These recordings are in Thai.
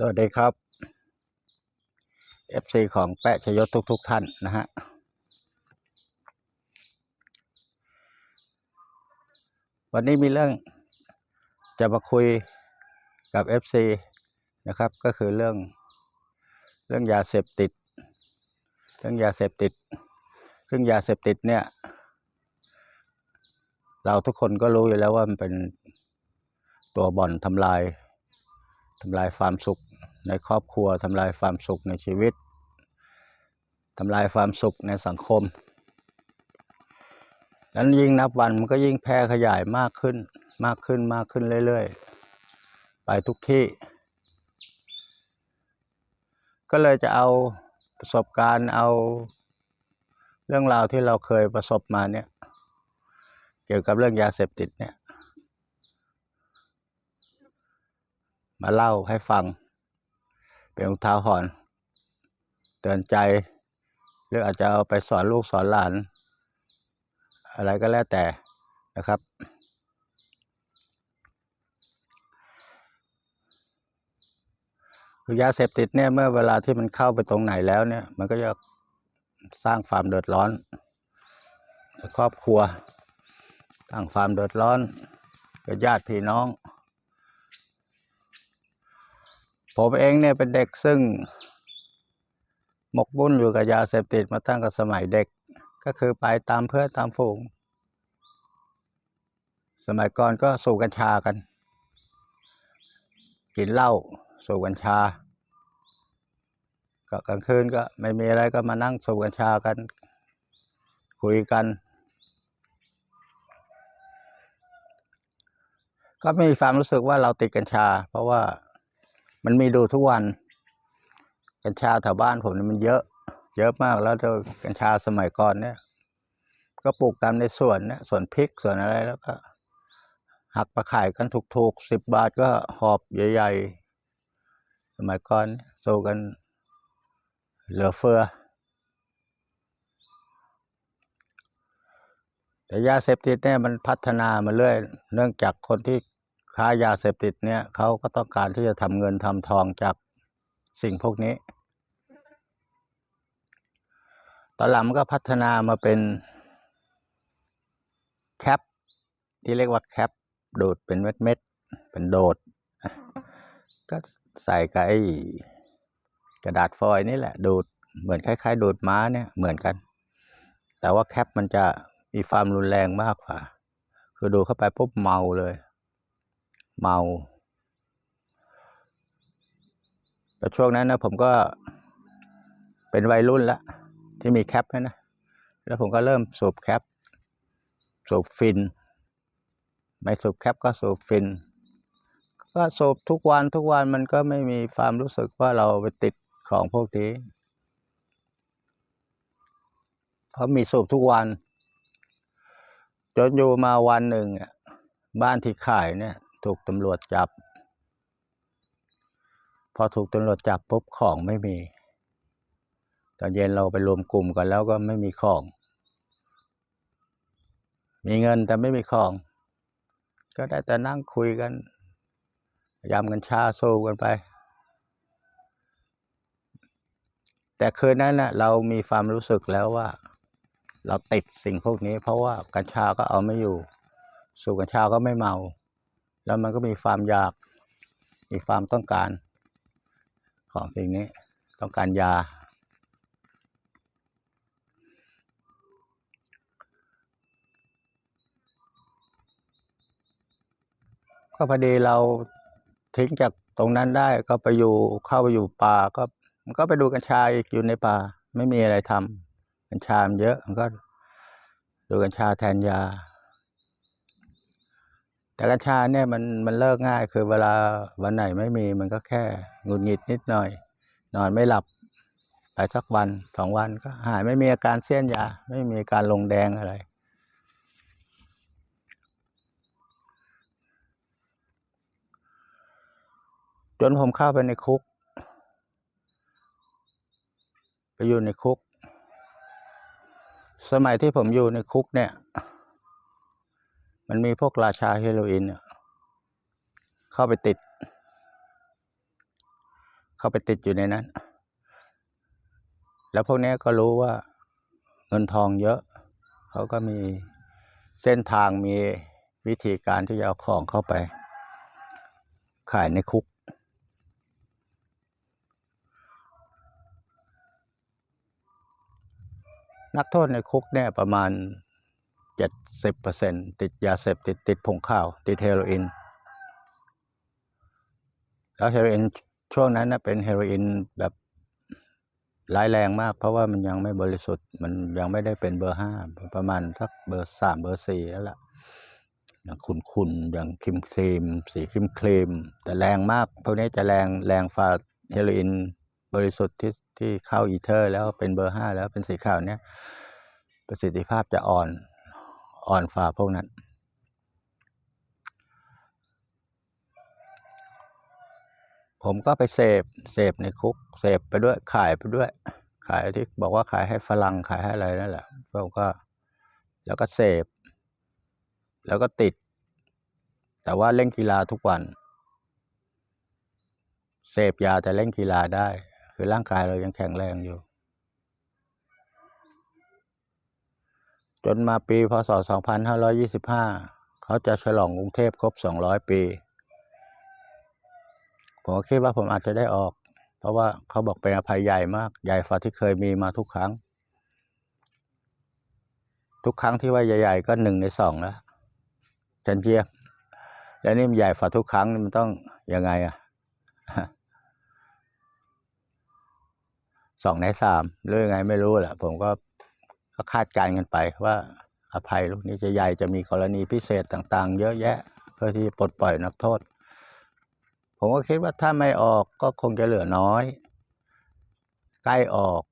สวัสดีครับ FC ของแปะชยศทุกทุกๆท่านนะฮะ วันนี้มีเรื่องจะมาคุยกับ FC นะครับ ก็คือเรื่องเรื่องยาเสพติด เรื่องยาเสพติด ซึ่งยาเสพติดเนี่ย เราทุกคนก็รู้อยู่แล้วว่ามันเป็นตัวบ่อนทำลาย ทำลายความสุขในครอบครัวทำลายความสุขในชีวิตทำลายความสุขในสังคม นั้นยิ่งนับวันมันก็ยิ่งแพร่ขยายมากขึ้น มากขึ้นมากขึ้นเรื่อยๆ ไปทุกที่ ก็เลยจะเอาประสบการณ์เอาเรื่องราวที่เราเคยประสบมาเนี่ย เกี่ยวกับเรื่องยาเสพติดเนี่ย มาเล่าให้ฟัง เป็นอุทาหรณ์เตือนใจ หรืออาจจะเอาไปสอนลูกสอนหลาน อะไรก็แล้วแต่นะครับ คือยาเสพติดเนี่ยเมื่อเวลาที่มันเข้าไปตรงไหนแล้วเนี่ย มันก็จะสร้างความเดือดร้อนในครอบครัวสร้างความเดือดร้อนกับญาติพี่น้อง ผมเองเนี่ยเป็นเด็กซึ่งหมกบุ่นอยู่กับยาเสพติดมาตั้งแต่สมัยเด็ก ก็คือไปตามเพื่อนตามฝูง สมัยก่อนก็สูบกัญชากัน กินเหล้าสูบกัญชา ก็กลางคืนก็ไม่มีอะไรก็มานั่งสูบกัญชากัน คุยกัน ก็มีความรู้สึกว่าเราติดกัญชา เพราะว่า มันมีดูทุกวัน กัญชาแถวบ้านผมนี่มันเยอะ เยอะมากแล้วเจอกัญชาสมัยก่อนเนี่ย ก็ปลูกตามในสวนเนี่ยสวนพริกสวนอะไรแล้วก็หักมาขายกันถูกๆสิบบาทก็หอบใหญ่ๆ สมัยก่อนสู้กันเหลือเฟือแต่ยาเสพติดเนี่ยมันพัฒนามาเรื่อย เนื่องจากคนที่ ค้ายาเสพติดเนี่ยเขาก็ต้องการที่จะทำเงินทำทองจากสิ่งพวกนี้ ตอนหลังมันก็พัฒนามาเป็นแคป ที่เรียกว่าแคป โดดเป็นเม็ดเม็ดๆเป็นโดด ก็ใส่กับไอ้กระดาษฟอยล์นี่แหละ ดูดเหมือนคล้ายๆ ดูดม้าเนี่ยเหมือนกัน แต่ว่าแคปมันจะมีความรุนแรงมากกว่า คือดูดเข้าไปปุ๊บเมาเลย เมาแต่ช่วงนั้นนะผมก็เป็นวัยรุ่นแล้วที่มีแคปนะนะ แล้วผมก็เริ่มสูบแคป สูบฟิน ไม่สูบแคปก็สูบฟิน ก็สูบทุกวันทุกวันมันก็ไม่มีความรู้สึกว่าเราไปติดของพวกนี้เพราะมีสูบทุกวัน จนอยู่มาวันหนึ่งบ้านที่ขายเนี่ย ถูกตำรวจจับ พอถูกตำรวจจับปุ๊บของไม่มี ตอนเย็นเราไปรวมกลุ่มกันแล้วก็ไม่มีของ มีเงินแต่ไม่มีของ ก็ได้แต่นั่งคุยกันยำกันชาสู้กันไป แต่คืนนั้นนะเรามีความรู้สึกแล้วว่า เราติดสิ่งพวกนี้ เพราะว่ากัญชาก็เอาไม่อยู่ สูบกัญชาก็ไม่เมา แล้วมันก็มีความอยาก มีความต้องการของสิ่งนี้ ต้องการยา ก็พอดีเราทิ้งจากตรงนั้นได้ก็ไปอยู่เข้าไปอยู่ป่าก็มันก็ไปดูกัญชาอีกอยู่ในป่า ไม่มีอะไรทำกัญชามันเยอะมันก็ดูกัญชาแทนยา แต่กัญชาเนี่ยมันมันเลิกง่ายคือเวลาวันไหนไม่มีมันก็แค่หงุดหงิดนิดหน่อย นอนไม่หลับไปสักวันสองวันก็หายไม่มีอาการเสี้ยนยา ไม่มีอาการลงแดงอะไร จนผมเข้าไปในคุก ไปอยู่ในคุก สมัยที่ผมอยู่ในคุกเนี่ย มันมีพวกราชาเฮโรอีนเข้าไปติด เข้าไปติดอยู่ในนั้น แล้วพวกนี้ก็รู้ว่าเงินทองเยอะ เขาก็มีเส้นทางมีวิธีการที่จะเอาของเข้าไป ขายในคุก นักโทษในคุกเนี่ยประมาณ เจ็ดสิบเปอร์เซ็นติดยาเสพติดติดผงข้าว ติดเฮโรอีนแล้วเฮโรอีนช่วงนั้นนะเป็นเฮโรอีนแบบร้ายแรงมาก เพราะว่ามันยังไม่บริสุทธิ์ มันยังไม่ได้เป็นเบอร์ห้าประมาณสักเบอร์สามเบอร์สี่แล้วล่ะอย่างขุนๆอย่างครีมครีม สีครีมครีม แต่แรงมากพวกนี้จะแรงแรงฝ่าเฮโรอีนบริสุทธิ์ที่ที่เข้าอีเทอร์ แล้วเป็นเบอร์ห้าแล้วเป็นสีขาวเนี่ยประสิทธิภาพจะอ่อน อ่อนฝ่าพวกนั้น ผมก็ไปเสพเสพในคุกเสพไปด้วยขายไปด้วย ขายที่บอกว่าขายให้ฝรั่งขายให้อะไรนั่นแหละผมก็ แล้วก็เสพ แล้วก็ติด แต่ว่าเล่นกีฬาทุกวัน เสพยาแต่เล่นกีฬาได้ คือร่างกายเรายังแข็งแรงอยู่ จนมาปีพศ 2525 เขาจะฉลองกรุงเทพครบ 200 ปี ผมคิดว่าผมอาจจะได้ออก เพราะว่าเขาบอกเป็นอภัยใหญ่มากใหญ่ฝ่าที่เคยมีมาทุกครั้ง ทุกครั้งที่ว่าใหญ่ ๆ ก็หนึ่งในสองแล้วฉันเยี่ยมแล้วนี่มันใหญ่ฝ่าทุกครั้งนี่มันต้องยังไงอะสองในสามหรือยังไงไม่รู้แหละผมก็ ก็คาดการณ์กันไปว่าอภัยลูกนี้จะใหญ่จะมีกรณีพิเศษต่างๆ เยอะแยะ เพื่อที่ปลดปล่อยนักโทษ ผมก็คิดว่าถ้าไม่ออกก็คงจะเหลือน้อย ใกล้ออก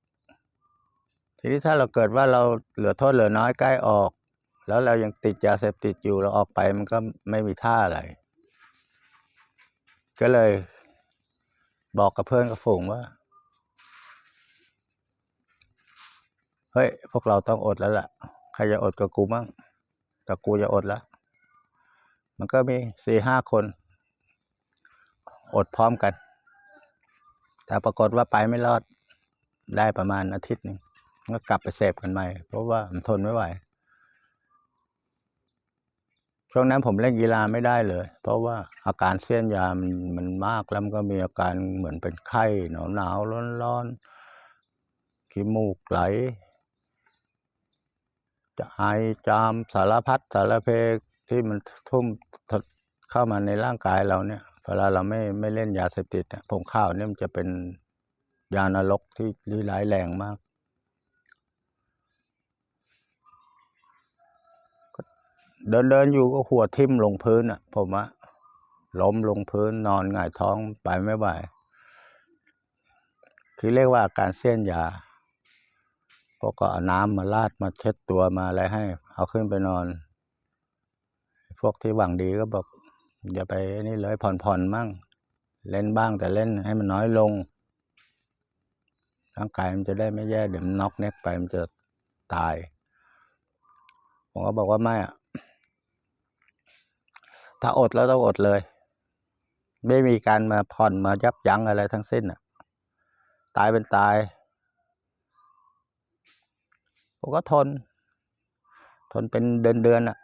ทีนี้ถ้าเราเกิดว่าเราเหลือโทษเหลือน้อยใกล้ออก แล้วเรายังติดยาเสพติดอยู่เราออกไปมันก็ไม่มีท่าอะไร ก็เลยบอกกับเพื่อนกับฝูงว่า เฮ้ย พวกเราต้องอดแล้วล่ะ ใครจะอดกับกูมั่งแต่กูจะอดแล้ว มันก็มีสี่ห้าคน อดพร้อมกัน แต่ปรากฏว่าไปไม่รอด ได้ประมาณอาทิตย์หนึ่งก็กลับไปเสพกันใหม่ เพราะว่ามันทนไม่ไหว ช่วงนั้นผมเล่นกีฬาไม่ได้เลย เพราะว่าอาการเสี้ยนยามันมันมากแล้วมันก็มีอาการเหมือนเป็นไข้หนาวหนาวร้อนร้อนๆขี้มูกไหล ไอจามสารพัดสารเพที่มันทุ่มเข้ามาในร่างกายเราเนี่ยเวลาเราไม่ไม่เล่นยาเสพติดเนี่ยผงข้าวเนี่ยมันจะเป็นยานรกที่ร้ายแรงมาก เดินเดินอยู่ก็หัวทิ่มลงพื้นอะ ผมอะล้มลงพื้นนอนหงายท้องไปไม่ไหวคือเรียกว่าการเส้นยา พวกก็เอาน้ำมาลาดมาเช็ดตัวมาอะไรให้ เอาขึ้นไปนอน พวกที่หวังดีก็บอกอย่าไปนี่เลยผ่อนๆมั่ง เล่นบ้างแต่เล่นให้มันน้อยลงร่างกายมันจะได้ไม่แย่เดี๋ยวมันน็อกเน็กไปมันจะตาย ผมก็บอกว่าไม่อะถ้าอดแล้วต้องอดเลย ไม่มีการมาผ่อนมายับยั้งอะไรทั้งสิ้นอะตายเป็นตาย ผมก็ทน ทนเป็นเดือนเดือนอะ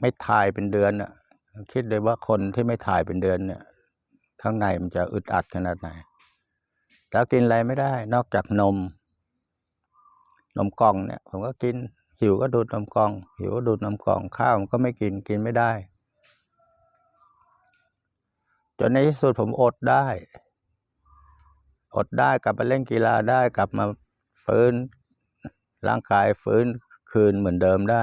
ไม่ถ่ายเป็นเดือนอะคิดเลยว่าคนที่ไม่ถ่ายเป็นเดือนเนี่ย ข้างในมันจะอึดอัดขนาดไหน แล้วกินอะไรไม่ได้ นอกจากนม นมกล่องเนี่ย ผมก็กิน หิวก็ดูดนมกล่อง หิวก็ดูดนมกล่อง ข้าวมันก็ไม่กิน กินไม่ได้ จนในที่สุดผมอดได้ อดได้กลับมาเล่นกีฬาได้กลับมาฟื้น ร่างกายฟื้นคืนเหมือนเดิมได้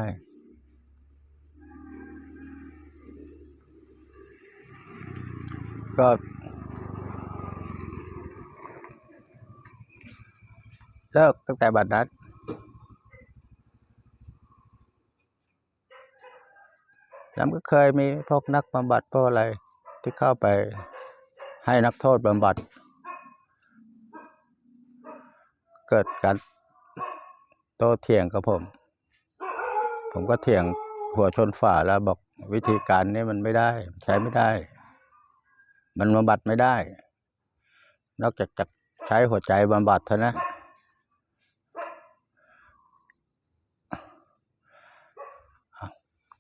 ก็เลิกตั้งแต่บัดนั้นแล้วก็เคยมีพวกนักบำบัดพวกอะไรที่เข้าไปให้นักโทษบำบัด เกิดการ โตเถียงกับผม ผมก็เถียงหัวชนฝาแล้วบอกวิธีการนี้มันไม่ได้ ใช้ไม่ได้ มันบำบัดไม่ได้ นอกจากจะใช้หัวใจบำบัดเท่านะอ้าว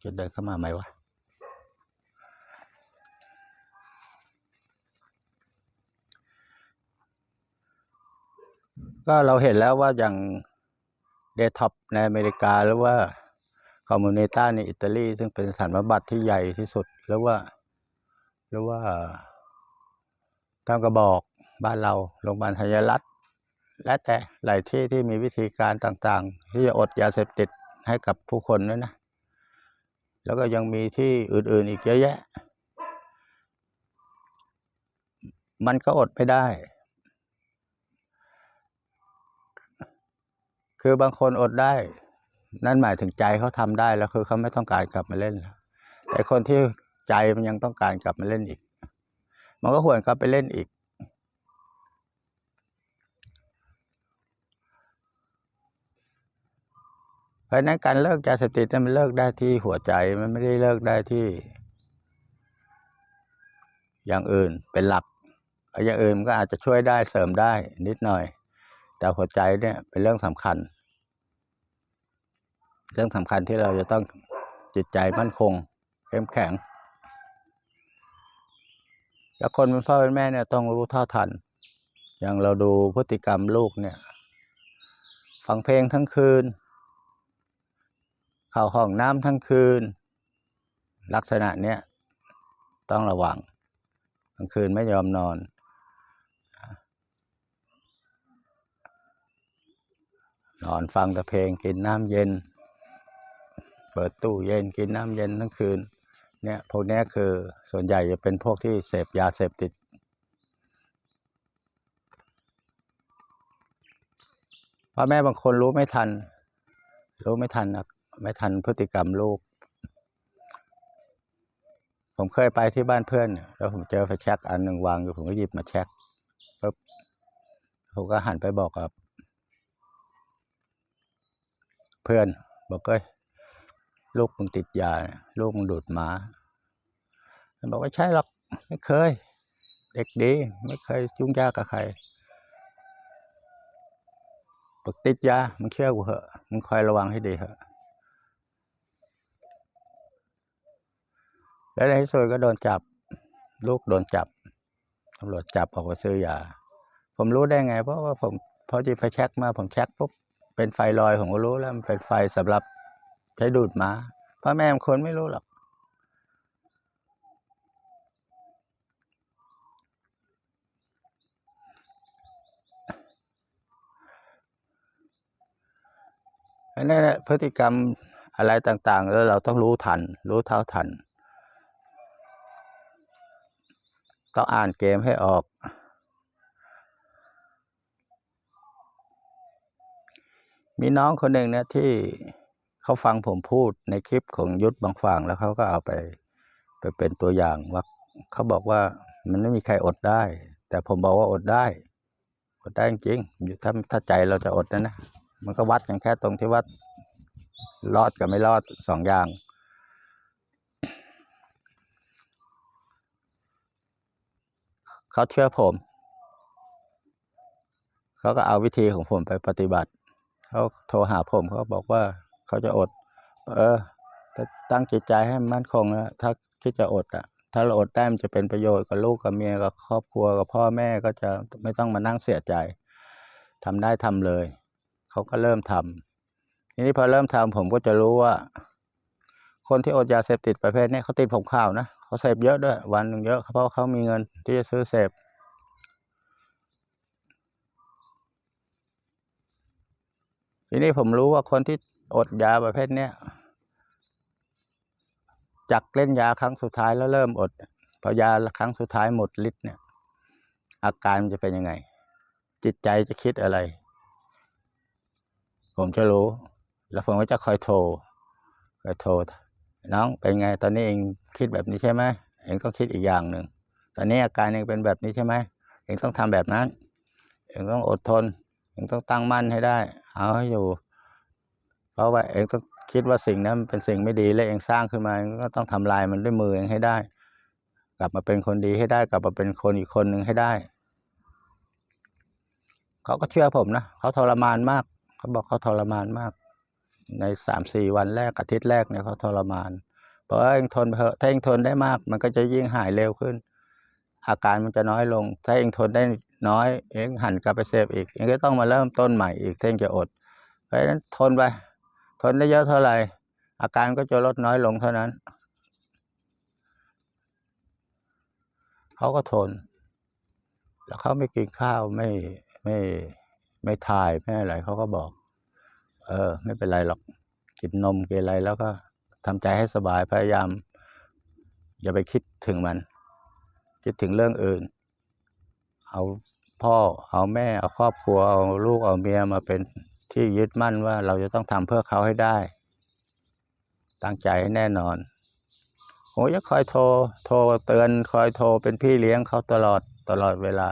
จะเดินเข้ามาไหมวะก็เราเห็นแล้วว่าอย่าง เดท็อปในอเมริกาหรือว่าคอมมูนิต้าในอิตาลี ซึ่งเป็นสถานบำบัดที่ใหญ่ที่สุดหรือว่าหรือว่าตั้งกระบอกบ้านเราโรงพยาบาลธัญรัตน์และแต่หลายที่ที่มีวิธีการต่างๆ ที่จะอดยาเสพติดให้กับผู้คนนั่นนะ แล้วก็ยังมีที่อื่นๆอีกเยอะแยะ มันก็อดไม่ได้ คือบางคนอดได้ นั่นหมายถึงใจเขาทำได้แล้วคือเขาไม่ต้องการกลับมาเล่นแล้วแต่คนที่ใจมันยังต้องการกลับมาเล่นอีก มันก็หวนกลับไปเล่นอีก เพราะนั้นการเลิกยาเสพติดมันเลิกได้ที่หัวใจมันไม่ได้เลิกได้ที่ อย่างอื่นเป็นหลักอย่างอื่นมันก็อาจจะช่วยได้เสริมได้นิดหน่อย แต่หัวใจเนี่ยเป็นเรื่องสำคัญ เรื่องสำคัญที่เราจะต้องจิตใจมั่นคงเข้มแข็ง แล้วคนเป็นพ่อเป็นแม่เนี่ยต้องรู้เท่าทัน อย่างเราดูพฤติกรรมลูกเนี่ย ฟังเพลงทั้งคืน เข้าห้องน้ำทั้งคืน ลักษณะเนี้ยต้องระวังกลางคืนไม่ยอมนอน นอนฟังแต่เพลงกินน้ำเย็น เปิดตู้เย็นกินน้ำเย็นทั้งคืน เนี่ยพวกนี้คือส่วนใหญ่จะเป็นพวกที่เสพยาเสพติด พ่อแม่บางคนรู้ไม่ทัน รู้ไม่ทันนะไม่ทันพฤติกรรมลูก ผมเคยไปที่บ้านเพื่อน แล้วผมเจอไฟแช็กอันหนึ่งวางอยู่ผมก็หยิบมาแช็กปุ๊บผมก็หันไปบอกกับ เพื่อน บอกเอ้ยลูกมึงติดยา ลูกมึงดูดหมามันบอกว่าใช่หรอกไม่เคย เด็กดี ไม่เคยยุ่งยากกับใครบอกติดยามึงเชื่อกูเหอะมึงคอยระวังให้ดีเหอะแล้วในที่สุดก็โดนจับ ลูกโดนจับตำรวจจับออกมาซื้อยา ผมรู้ได้ไง เพราะว่าผมพอจีไฟแช็กมาผมแช็กปุ๊บ เป็นไฟลอยผมก็รู้แล้วมันเป็นไฟสำหรับใช้ดูดหมาพ่อแม่บางคนไม่รู้หรอกอันนั้พฤติกรรมอะไรต่างๆ แล้วเราต้องรู้ทัน รู้เท่าทัน ต้องอ่านเกมให้ออก มีน้องคนหนึ่งเนี่ยที่เขาฟังผมพูดในคลิปของยุทธบางฝั่งแล้วเขาก็เอาไป ไปเป็นตัวอย่างว่าเขาบอกว่ามันไม่มีใครอดได้ แต่ผมบอกว่าอดได้ อดได้จริงอยู่ถ้าถ้าใจเราจะอดนะนะมันก็วัดกันแค่ตรงที่ว่ารอดกับไม่รอดสองอย่าง เขาเชื่อผม เขาก็เอาวิธีของผมไปปฏิบัติ เขาโทรหาผมเขาบอกว่าเขาจะอด เออตั้งจิตใจให้มั่นคงนะถ้าคิดจะอดอะ ถ้าเราอดได้มันจะเป็นประโยชน์กับลูกกับเมียกับครอบครัวกับพ่อแม่ก็จะไม่ต้องมานั่งเสียใจทำได้ทำเลย เขาก็เริ่มทำทีนี้พอเริ่มทำผมก็จะรู้ว่า คนที่อดยาเสพติดประเภทนี้เขาติดผมข้าวนะเขาเสพเยอะด้วย วันหนึ่งเยอะเพราะเขามีเงินที่จะซื้อเสพ ทีนี้ผมรู้ว่าคนที่อดยาประเภทเนี้ยจากเล่นยาครั้งสุดท้ายแล้วเริ่มอดพอยาครั้งสุดท้ายหมดฤทธิ์เนี่ย อาการมันจะเป็นยังไง จิตใจจะคิดอะไร ผมจะรู้ แล้วผมก็จะคอยโทรคอยโทรน้องเป็นไง ตอนนี้เองคิดแบบนี้ใช่ไหมเองต้องคิดอีกอย่างหนึ่งตอนนี้อาการเองเป็นแบบนี้ใช่ไหมเองต้องทำแบบนั้นเองต้องอดทนเองต้องตั้งมั่นให้ได้ เอาให้อยู่ เพราะว่าเองต้องคิดว่าสิ่งนั้นมันเป็นสิ่งไม่ดีและเองสร้างขึ้นมาก็ต้องทำลายมันด้วยมือเองให้ได้ กลับมาเป็นคนดีให้ได้ กลับมาเป็นคนอีกคนหนึ่งให้ได้ เขาก็เชื่อผมนะเขาทรมานมาก เขาบอกเขาทรมานมาก ในสามสี่วันแรกอาทิตย์แรกเนี่ยเขาทรมานเพราะว่าเองทนเถอะถ้าเองทนได้มาก มันก็จะยิ่งหายเร็วขึ้น อาการมันจะน้อยลง ถ้าเองทนได้น้อย เองหันกลับไปเสพอีก เองก็ต้องมาเริ่มต้นใหม่อีกเส้นจะอด เพราะฉะนั้นทนไป ทนได้เยอะเท่าไหร่ อาการก็จะลดน้อยลงเท่านั้น เขาก็ทน แล้วเขาไม่กินข้าวไม่ไม่ไม่ถ่ายไม่อะไรเขาก็บอก เออ ไม่เป็นไรหรอกกินนมกินอะไรแล้วก็ทำใจให้สบายพยายาม อย่าไปคิดถึงมัน คิดถึงเรื่องอื่น เอาพ่อเอาแม่เอาครอบครัวเอาลูกเอาเมียมาเป็นที่ยึดมั่นว่าเราจะต้องทำเพื่อเขาให้ได้ ตั้งใจให้แน่นอนโอ้ยคอยโทร โทรเตือนคอยโทรเป็นพี่เลี้ยงเขาตลอดตลอดเวลา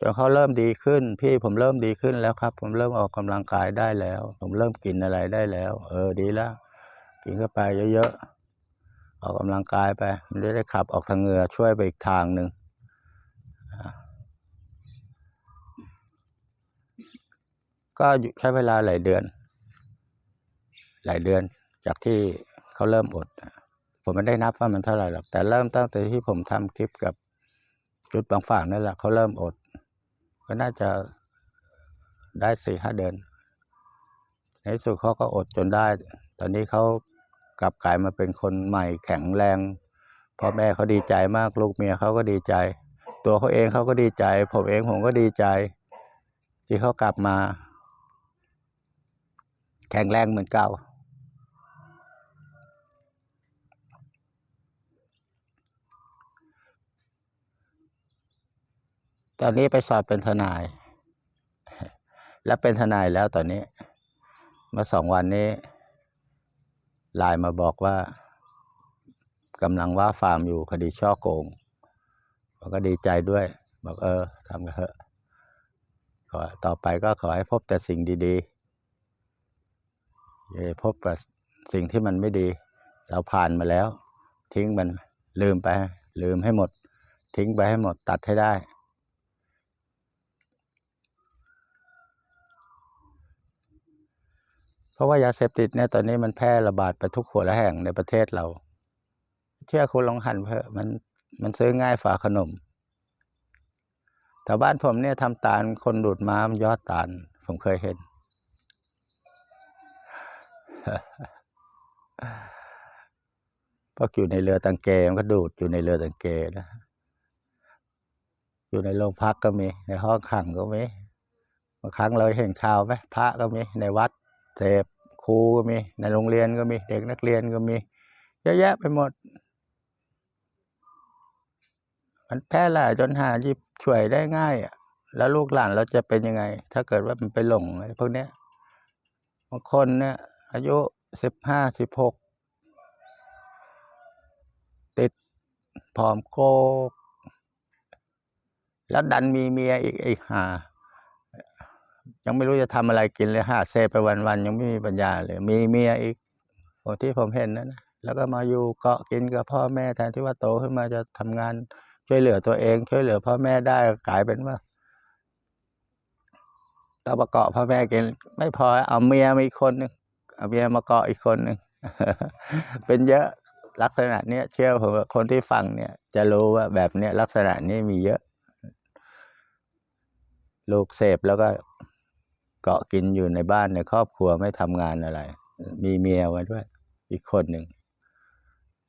จนเขาเริ่มดีขึ้น พี่ผมเริ่มดีขึ้นแล้วครับ ผมเริ่มออกกำลังกายได้แล้ว ผมเริ่มกินอะไรได้แล้ว เออดีแล้ว กินเข้าไปเยอะ ออกกำลังกายไปมันจะได้ขับออกทางเหงื่อช่วยไปอีกทางหนึ่งก็ใช้เวลาหลายเดือน หลายเดือนจากที่เขาเริ่มอด ผมไม่ได้นับว่ามันเท่าไหร่หรอกแต่เริ่มตั้งแต่ที่ผมทำคลิปกับจุดบางฝางนั่นแหละเขาเริ่มอด ก็น่าจะได้สี่ห้าเดือนในสุดเขาก็อดจนได้ ตอนนี้เขา กลับกลายมาเป็นคนใหม่แข็งแรงพ่อแม่เขาดีใจมากลูกเมียเขาก็ดีใจ ตัวเขาเองเขาก็ดีใจ ผมเองผมก็ดีใจ ที่เขากลับมา แข็งแรงเหมือนเก่า ตอนนี้ไปสอบเป็นทนาย และเป็นทนายแล้วตอนนี้เมื่อสองวันนี้ ไลน์มาบอกว่ากำลังว่าฟาร์มอยู่คดีช่อโกงผมก็ดีใจด้วย บอกเออทำกันเถอะขอต่อไปก็ขอให้พบแต่สิ่งดีๆอย่าพบแต่สิ่งที่มันไม่ดี เราผ่านมาแล้ว ทิ้งมันลืมไป ลืมให้หมด ทิ้งไปให้หมดตัดให้ได้ เพ ราะว่ายาเสพติดเนี่ยตอนนี้มันแพร่ระบาดไปทุกหัวละแห่งในประเทศเรา เชื่อคุณลองหันเพอะมันมันซื้อง่ายฝาขนมแถวบ้านผมเนี่ยทำตาลคนดูดม้ามนยอดตาล ผมเคยเห็น พวกอยู่ในเรือตังเกมันก็ดูดอยู่ในเรือตังเกนะอยู่ในโรงพักก็มี ในห้องขังก็มีบางครั้งเราเห็นข่าวไหมพระก็มีในวัด เสพครูก็มี ในโรงเรียนก็มี เด็กนักเรียนก็มี เยอะแยะไปหมด มันแพร่หลายจนหาหยิบช่วยได้ง่ายอะ แล้วลูกหลานเราจะเป็นยังไง ถ้าเกิดว่ามันไปหลงไอ้พวกเนี้ยบางคนเนี่ย อายุสิบห้าสิบหกติดผอมโกกแล้วดันมีเมียอีกไอ้ห่า ยังไม่รู้จะทำอะไรกินเลยหาเซไปวันๆยังไม่มีปัญญาเลย มีเมียอีกคนที่ผมเห็นนั่นนะแล้วก็มาอยู่เกาะกินกับพ่อแม่แทนที่ว่าโตขึ้นมาจะทำงานช่วยเหลือตัวเอง ช่วยเหลือพ่อแม่ได้กลายเป็นว่าต้องมาเกาะพ่อแม่กินไม่พอเอาเมียมาอีกคนหนึงเอาเมียมาเกาะอีกคนหนึ่งเป็นเยอะลักษณะเนี้ยเชื่อผมว่าคนที่ฟังเนี่ย จะรู้ว่าแบบเนี้ยลักษณะนี้มีเยอะ ลูกเสพแล้วก็ เกาะกินอยู่ในบ้านในครอบครัวไม่ทำงานอะไร มีเมียไว้ด้วย อีกคนหนึ่ง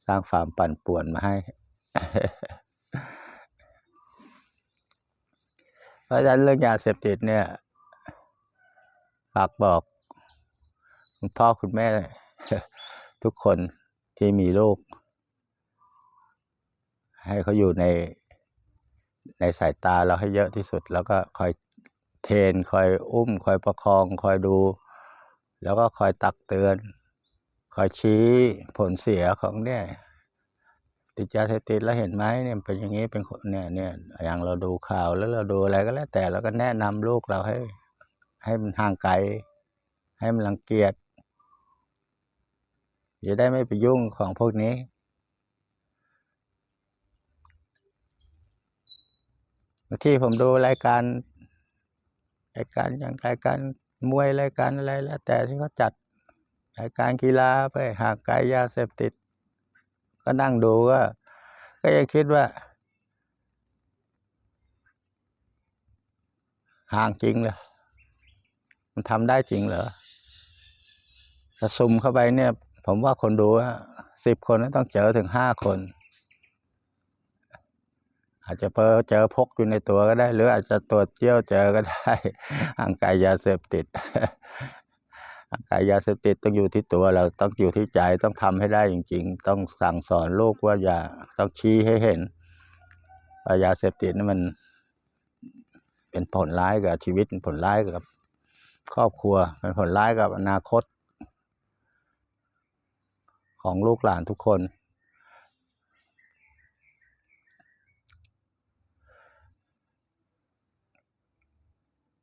สร้างความปั่นป่วนมาให้ เพราะฉะนั้นเรื่องยาเสพติดเนี่ยฝากบอกคุณพ่อคุณแม่ ทุกคนที่มีลูก ให้เขาอยู่ในในสายตาเราให้เยอะที่สุด แล้วก็คอย เทนคอยอุ้มคอยประคองคอยดู แล้วก็คอยตักเตือน คอยชี้ผลเสียของเนี่ยติดยาเสพติดแล้วเห็นไหมเนี่ยเป็นอย่างนี้เป็นคนเนี่ยเนี่ยอย่างเราดูข่าวแล้วเราดูอะไรก็แล้ว แต่เราก็แนะนำลูกเราให้ ให้มันห่างไกล ให้มันรังเกียจจะได้ไม่ไปยุ่งของพวกนี้ ที่ผมดูรายการ รายการอย่างรายการมวยรายการอะไรแล้ว แต่ที่เขาจัดรายการกีฬาไปหางไกลยาเสพติด ก็นั่งดูก็ก็ยังคิดว่า ห่างจริงเหรอมันทำได้จริงเหรอถ้าซุ่มเข้าไปเนี่ย ผมว่าคนดูสิบคนต้องเจอถึงห้าคน อาจจะเพอเจอพกอยู่ในตัวก็ได้ หรืออาจจะตรวจเจี้ยวเจอก็ได้ห่างไกลยาเสพติดห่างไกลยาเสพติดต้องอยู่ที่ตัวเราต้องอยู่ที่ใจต้องทำให้ได้จริง ๆ ต้องสั่งสอนลูกว่าอย่าต้องชี้ให้เห็นว่ายาเสพติดนี่มัน เป็นผลร้ายกับชีวิตผลร้ายกับ ครอบครัวเป็นผลร้ายกับอนาคต ของลูกหลานทุกคน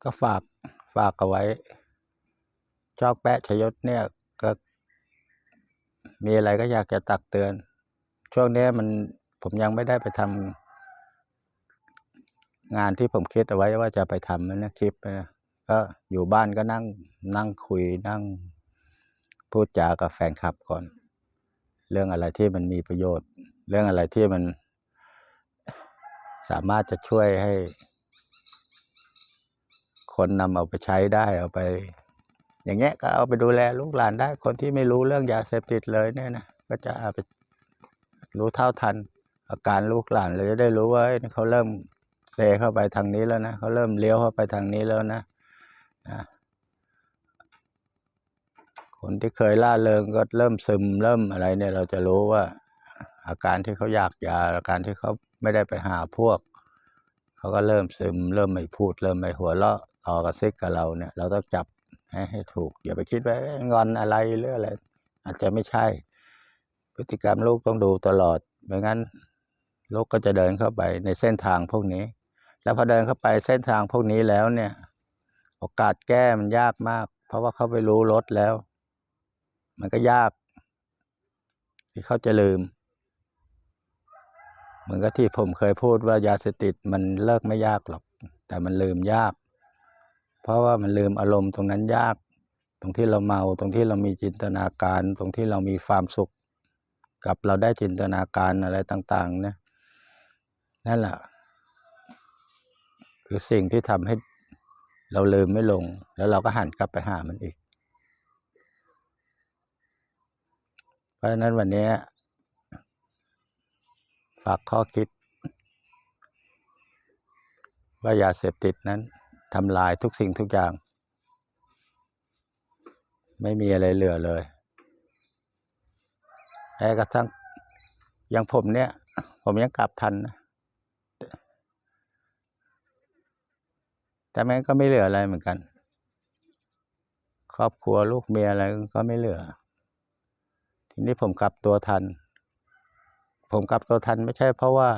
ก็ฝากฝากเอาไว้ ชอบแปะชยศเนี่ยก็มีอะไรก็อยากจะตักเตือน ช่วงนี้มันผมยังไม่ได้ไปทำงานที่ผมคิดเอาไว้ว่าจะไปทำนะคลิปนะก็อยู่บ้านก็นั่งนั่งคุยนั่งพูดจากับแฟนคลับก่อน เรื่องอะไรที่มันมีประโยชน์ เรื่องอะไรที่มันสามารถจะช่วยให้ คนนำเอาไปใช้ได้เอาไป อย่างเงี้ยก็เอาไปดูแลลูกหลานได้ คนที่ไม่รู้เรื่องยาเสพติดเลยเนี่ยนะก็จะเอาไปรู้เท่าทัน อาการลูกหลานเราจะได้รู้ว่าเอ้ยเขาเริ่มเซเข้าไปทางนี้แล้วนะเขาเริ่มเลี้ยวเข้าไปทางนี้แล้วนะนะคนที่เคยล่าเริงก็เริ่มซึมเริ่มอะไรเนี่ย เราจะรู้ว่า อาการที่เขาอยากยาอาการที่เขาไม่ได้ไปหาพวก เขาก็เริ่มซึม เริ่มไม่พูด เริ่มไม่หัวเราะ ต่อกระซิกกับเราเนี่ย เราต้องจับให้ให้ถูก อย่าไปคิดว่างอนอะไรหรืออะไร อาจจะไม่ใช่ พฤติกรรมลูกต้องดูตลอดไม่งั้นลูกก็จะเดินเข้าไปในเส้นทางพวกนี้ แล้วพอเดินเข้าไปเส้นทางพวกนี้แล้วเนี่ย โอกาสแก้มันยากมาก เพราะว่าเขาไปรู้รถแล้ว มันก็ยากที่เขาจะลืมเหมือนกับที่ผมเคยพูดว่ายาเสพติดมันเลิกไม่ยากหรอก แต่มันลืมยาก เพราะว่ามันลืมอารมณ์ตรงนั้นยาก ตรงที่เราเมาตรงที่เรามีจินตนาการ ตรงที่เรามีความสุข กับเราได้จินตนาการอะไรต่างๆนี่ยนั่นแหละคือสิ่งที่ทำให้เราลืมไม่ลง แล้วเราก็หันกลับไปหามันอีก เพราะฉะนั้นวันนี้ ฝากข้อคิด ว่ายาเสพติดนั้น ทำลายทุกสิ่งทุกอย่าง ไม่มีอะไรเหลือเลยแม้กระทั่งอย่างผมเนี่ย ผมยังกลับทันนะแต่แม่งก็ไม่เหลืออะไรเหมือนกัน ครอบครัวลูกเมียอะไรก็ไม่เหลือ ทีนี้ผมกลับตัวทัน ผมกลับตัวทันไม่ใช่เพราะว่า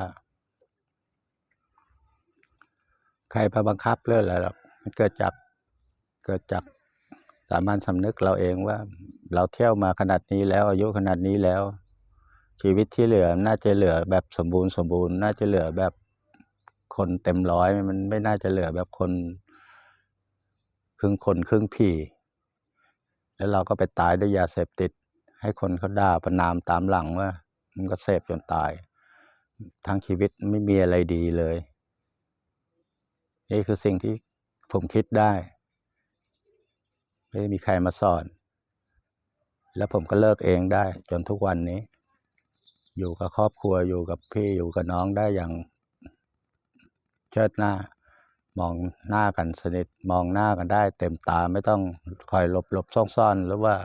ใครมาบังคับเรื่องอะไรหรอกมันเกิดจากเกิดจากสามัญสำนึกเราเองว่า เราเที่ยวมาขนาดนี้แล้ว อายุขนาดนี้แล้ว ชีวิตที่เหลือน่าจะเหลือแบบสมบูรณ์สมบูรณ์ น่าจะเหลือแบบคนเต็มร้อยมันไม่น่าจะเหลือแบบคน ครึ่งคนครึ่งผีแล้วเราก็ไปตายด้วยยาเสพติด ให้คนเขาด่าประนามตามหลังว่า มันก็เสพจนตาย ทั้งชีวิตไม่มีอะไรดีเลย นี่คือสิ่งที่ผมคิดได้ ไม่มีใครมาสอน แล้วผมก็เลิกเองได้ จนทุกวันนี้ อยู่กับครอบครัวอยู่กับพี่อยู่กับน้องได้อย่างเชิดหน้า มองหน้ากันสนิท มองหน้ากันได้ เต็มตาไม่ต้องคอยหลบหลบซ่อนซ่อนหรือว่า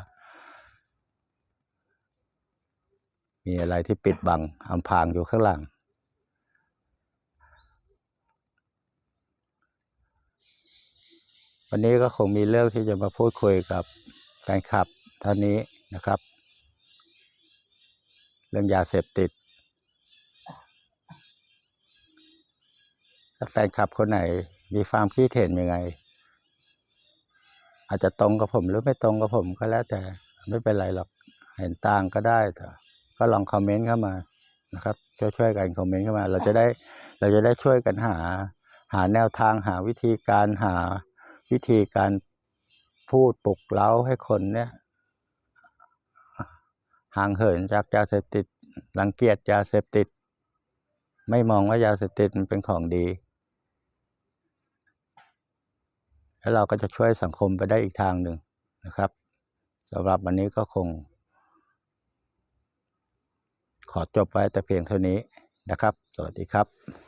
มีอะไรที่ปิดบังอำพรางอยู่ข้างหลัง วันนี้ก็คงมีเรื่องที่จะมาพูดคุยกับแฟนคลับท่านี้นะครับ เรื่องยาเสพติดถ้าแฟนคลับคนไหนมีความคิดเห็นยังไง อาจจะตรงกับผมหรือไม่ตรงกับผมก็แล้วแต่ไม่เป็นไรหรอกเห็นต่างก็ได้แต่ก็ลองคอมเมนต์เข้ามานะครับช่วยๆกันคอมเมนต์เข้ามา เราจะได้เราจะได้ช่วยกันหา หาแนวทางหาวิธีการหา วิธีการพูดปลุกเร้าให้คนเนี่ยห่างเหินจากยาเสพติดรังเกียจยาเสพติด ไม่มองว่ายาเสพติดมันเป็นของดี แล้วเราก็จะช่วยสังคมไปได้อีกทางหนึ่งนะครับสำหรับวันนี้ก็คง ขอจบไว้แต่เพียงเท่านี้นะครับ สวัสดีครับ